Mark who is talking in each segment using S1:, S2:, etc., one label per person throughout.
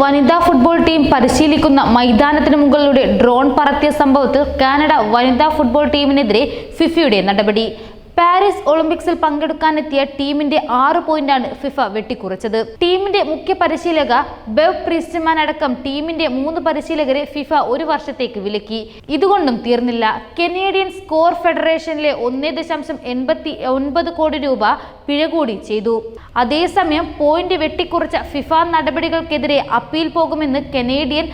S1: വനിതാ football team പരിശീലിക്കുന്ന മൈതാനത്തിന് മുകളിലൂടെ drone പറത്തിയ സംഭവത്തിൽ കാനഡ വനിതാ ഫുട്ബോൾ ടീമിനെതിരെ ഫിഫയുടെ നടപടി. പാരീസ് ഒളിമ്പിക്സിൽ പങ്കെടുക്കാനെത്തിയ ടീമിന്റെ ആറ് പോയിന്റാണ് ഫിഫ വെട്ടിക്കുറച്ചത്. ടീമിന്റെ മുഖ്യ പരിശീലക ബെവ് പ്രിസ്റ്റ്മാൻ അടക്കം ടീമിന്റെ മൂന്ന് പരിശീലകരെ ഫിഫ ഒരു വർഷത്തേക്ക് വിലക്കി. ഇതുകൊണ്ടും തീർന്നില്ല. കനേഡിയൻ സ്കോർ ഫെഡറേഷനിലെ ഒന്നേ ദശാംശം എൺപത്തി ഒൻപത് കോടി രൂപ പിഴ കൂടി ചെയ്തു. അതേസമയം പോയിന്റ് വെട്ടിക്കുറച്ച ഫിഫ നടപടികൾക്കെതിരെ അപ്പീൽ പോകുമെന്ന് കനേഡിയൻ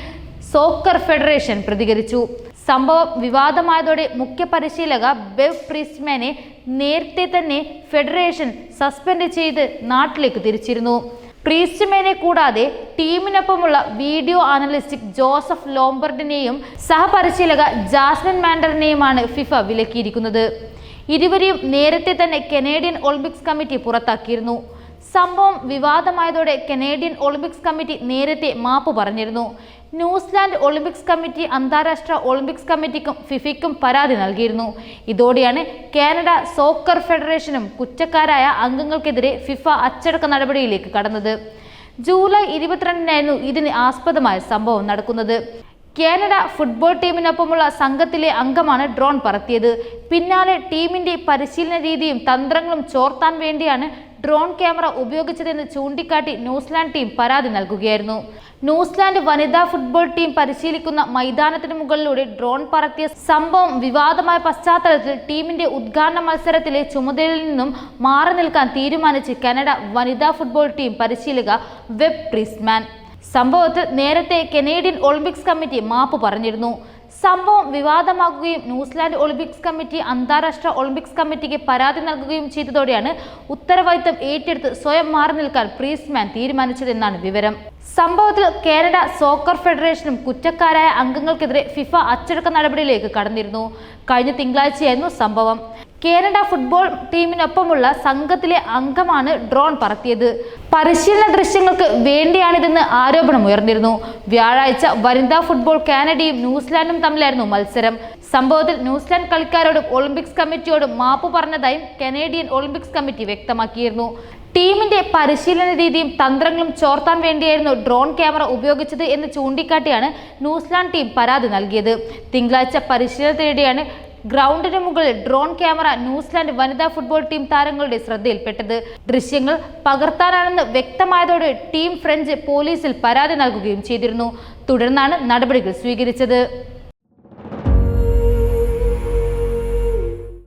S1: സോക്കർ ഫെഡറേഷൻ പ്രതികരിച്ചു. സംഭവം വിവാദമായതോടെ മുഖ്യ പരിശീലക ബെവ് പ്രിസ്മാനെ നേരത്തെ തന്നെ ഫെഡറേഷൻ സസ്പെൻഡ് ചെയ്ത് നാട്ടിലേക്ക് തിരിച്ചിരുന്നു. പ്രീസ്റ്റ്മേനെ കൂടാതെ ടീമിനൊപ്പമുള്ള വീഡിയോ അനലിസ്റ്റ് ജോസഫ് ലോംബർഡിനെയും സഹപരിശീലക ജാസ്മിൻ മാൻഡറിനെയുമാണ് ഫിഫ വിലക്കിയിരിക്കുന്നത്. ഇരുവരെയും നേരത്തെ തന്നെ കനേഡിയൻ ഒളിമ്പിക്സ് കമ്മിറ്റി പുറത്താക്കിയിരുന്നു. സംഭവം വിവാദമായതോടെ കനേഡിയൻ ഒളിമ്പിക്സ് കമ്മിറ്റി നേരത്തെ മാപ്പ് പറഞ്ഞിരുന്നു. ന്യൂസിലാൻഡ് ഒളിമ്പിക്സ് കമ്മിറ്റി അന്താരാഷ്ട്ര ഒളിമ്പിക്സ് കമ്മിറ്റിക്കും ഫിഫയ്ക്കും പരാതി നൽകിയിരുന്നു. ഇതോടെയാണ് കാനഡ സോക്കർ ഫെഡറേഷനും കുറ്റക്കാരായ അംഗങ്ങൾക്കെതിരെ ഫിഫ അച്ചടക്ക നടപടിയിലേക്ക് കടന്നത്. ജൂലൈ ഇരുപത്തിരണ്ടിനായിരുന്നു ഇതിന് ആസ്പദമായ സംഭവം നടക്കുന്നത്. കാനഡ ഫുട്ബോൾ ടീമിനൊപ്പമുള്ള സംഘത്തിലെ അംഗമാണ് ഡ്രോൺ പറത്തിയത്. പിന്നാലെ ടീമിന്റെ പരിശീലന രീതിയും തന്ത്രങ്ങളും ചോർത്താൻ വേണ്ടിയാണ് ഡ്രോൺ ക്യാമറ ഉപയോഗിച്ചതെന്ന് ചൂണ്ടിക്കാട്ടി ന്യൂസിലാൻഡ് ടീം പരാതി നൽകുകയായിരുന്നു. ന്യൂസിലാൻഡ് വനിതാ ഫുട്ബോൾ ടീം പരിശീലിക്കുന്ന മൈതാനത്തിന് മുകളിലൂടെ ഡ്രോൺ പറത്തിയ സംഭവം വിവാദമായ പശ്ചാത്തലത്തിൽ ടീമിന്റെ ഉദ്ഘാടന മത്സരത്തിലെ ചുമതലയിൽ നിന്നും മാറി നിൽക്കാൻ തീരുമാനിച്ച് കനഡ വനിതാ ഫുട്ബോൾ ടീം പരിശീലക വെബ് പ്രിസ്മാൻ. സംഭവത്തിൽ നേരത്തെ കനേഡിയൻ ഒളിമ്പിക്സ് കമ്മിറ്റി മാപ്പ് പറഞ്ഞിരുന്നു. സംഭവം വിവാദമാകുകയും ന്യൂസിലാൻഡ് ഒളിമ്പിക്സ് കമ്മിറ്റി അന്താരാഷ്ട്ര ഒളിമ്പിക്സ് കമ്മിറ്റിക്ക് പരാതി നൽകുകയും ചെയ്തതോടെയാണ് ഉത്തരവാദിത്തം ഏറ്റെടുത്ത് സ്വയം മാറി നിൽക്കാൻ പ്രീസ്മാൻ തീരുമാനിച്ചതെന്നാണ് വിവരം. സംഭവത്തിൽ കാനഡ സോക്കർ ഫെഡറേഷനും കുറ്റക്കാരായ അംഗങ്ങൾക്കെതിരെ ഫിഫ അച്ചടക്ക നടപടിയിലേക്ക് കടന്നിരുന്നു. കഴിഞ്ഞ തിങ്കളാഴ്ചയായിരുന്നു സംഭവം. കാനഡ ഫുട്ബോൾ ടീമിനൊപ്പമുള്ള സംഘത്തിലെ അംഗമാണ് ഡ്രോൺ പറത്തിയത്. പരിശീലന ദൃശ്യങ്ങൾക്ക് വേണ്ടിയാണിതെന്ന് ആരോപണം ഉയർന്നിരുന്നു. വ്യാഴാഴ്ച വനിതാ ഫുട്ബോൾ കാനഡയും ന്യൂസിലാൻഡും തമ്മിലായിരുന്നു മത്സരം. സംഭവത്തിൽ ന്യൂസിലാൻഡ് കളിക്കാരോടും ഒളിമ്പിക്സ് കമ്മിറ്റിയോടും മാപ്പ് പറഞ്ഞതായും കനേഡിയൻ ഒളിമ്പിക്സ് കമ്മിറ്റി വ്യക്തമാക്കിയിരുന്നു. ടീമിന്റെ പരിശീലന രീതിയും തന്ത്രങ്ങളും ചോർത്താൻ വേണ്ടിയായിരുന്നു ഡ്രോൺ ക്യാമറ ഉപയോഗിച്ചത് എന്ന് ചൂണ്ടിക്കാട്ടിയാണ് ന്യൂസിലാൻഡ് ടീം പരാതി നൽകിയത്. തിങ്കളാഴ്ച പരിശീലനത്തിനിടെയാണ് ഗ്രൗണ്ടിന് മുകളിൽ ഡ്രോൺ ക്യാമറ ന്യൂസിലാൻഡ് വനിതാ ഫുട്ബോൾ ടീം താരങ്ങളുടെ ശ്രദ്ധയിൽപ്പെട്ടത്. ദൃശ്യങ്ങൾ പകർത്താനാണെന്ന് വ്യക്തമായതോടെ ടീം ഫ്രഞ്ച് പോലീസിൽ പരാതി നൽകുകയും ചെയ്തിരുന്നു. തുടർന്നാണ് നടപടികൾ സ്വീകരിച്ചത്.